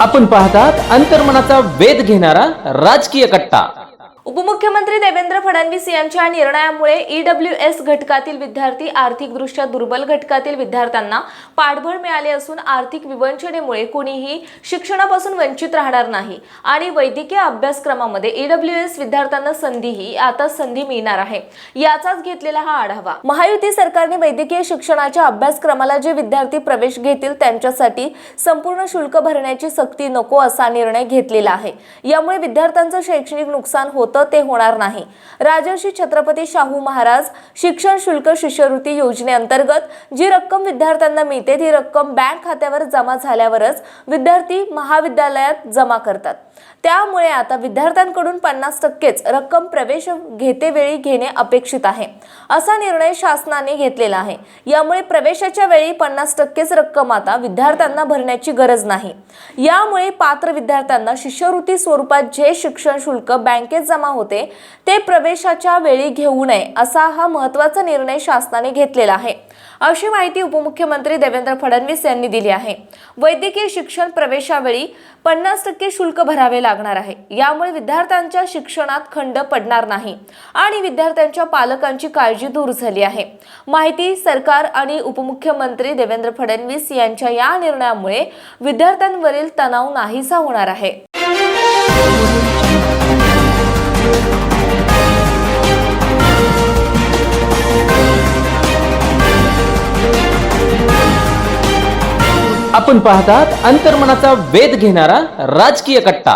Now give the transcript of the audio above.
आपण पाहतात अंतर्मनाचा वेध घेणारा राजकीय कट्टा. उपमुख्यमंत्री देवेंद्र फडणवीस यांच्या निर्णयामुळे ईडब्ल्यू एस घटकातील विद्यार्थी आर्थिकदृष्ट्या दुर्बल घटकातील विद्यार्थ्यांना पाठबळ मिळाले असून आर्थिक विवंचनेमुळे कुणीही शिक्षणापासून वंचित राहणार नाही. आणि वैद्यकीय अभ्यासक्रमामध्ये ईडब्ल्यू एस विद्यार्थ्यांना संधीही आता संधी मिळणार आहे. याचाच घेतलेला हा आढावा. महायुती सरकारने वैद्यकीय शिक्षणाच्या अभ्यासक्रमाला जे विद्यार्थी प्रवेश घेतील त्यांच्यासाठी संपूर्ण शुल्क भरण्याची सक्ती नको असा निर्णय घेतलेला आहे. यामुळे विद्यार्थ्यांचं शैक्षणिक नुकसान होतं ते होणार नाही. राजर्षी छत्रपती शाहू महाराज शिक्षण शुल्क शिष्यवृत्ती योजनेअंतर्गत जी रक्कम विद्यार्थ्यांना मिळते ती रक्कम बँक खात्यावर जमा झाल्यावरच विद्यार्थी महाविद्यालयात जमा करतात. त्यामुळे आता विद्यार्थ्यांकडून पन्नास टक्केच रक्कम प्रवेश घेतेवेळी घेणे अपेक्षित आहे असा निर्णय शासनाने घेतलेला आहे. यामुळे प्रवेशाच्या वेळी पन्नास टक्केच रक्कम आता विद्यार्थ्यांना भरण्याची गरज नाही. यामुळे पात्र विद्यार्थ्यांना शिष्यवृत्ती स्वरूपात जे शिक्षण शुल्क बँकेत जमा होते ते प्रवेशाच्या वेळी घेऊ नये असा हा महत्त्वाचा निर्णय शासनाने घेतलेला आहे. अशी माहिती उपमुख्यमंत्री देवेंद्र फडणवीस यांनी दिली आहे. वैद्यकीय शिक्षण प्रवेशावेळी पन्नास टक्के शुल्क भरावे लागणार आहे. यामुळे विद्यार्थ्यांच्या शिक्षणात खंड पडणार नाही आणि विद्यार्थ्यांच्या पालकांची काळजी दूर झाली आहे. माहिती सरकार आणि उपमुख्यमंत्री देवेंद्र फडणवीस यांच्या या निर्णयामुळे विद्यार्थ्यांवरील तणाव नाहीसा होणार आहे. आपण पाहतात अंतर्मनाचा वेध घेणारा राजकीय कट्टा.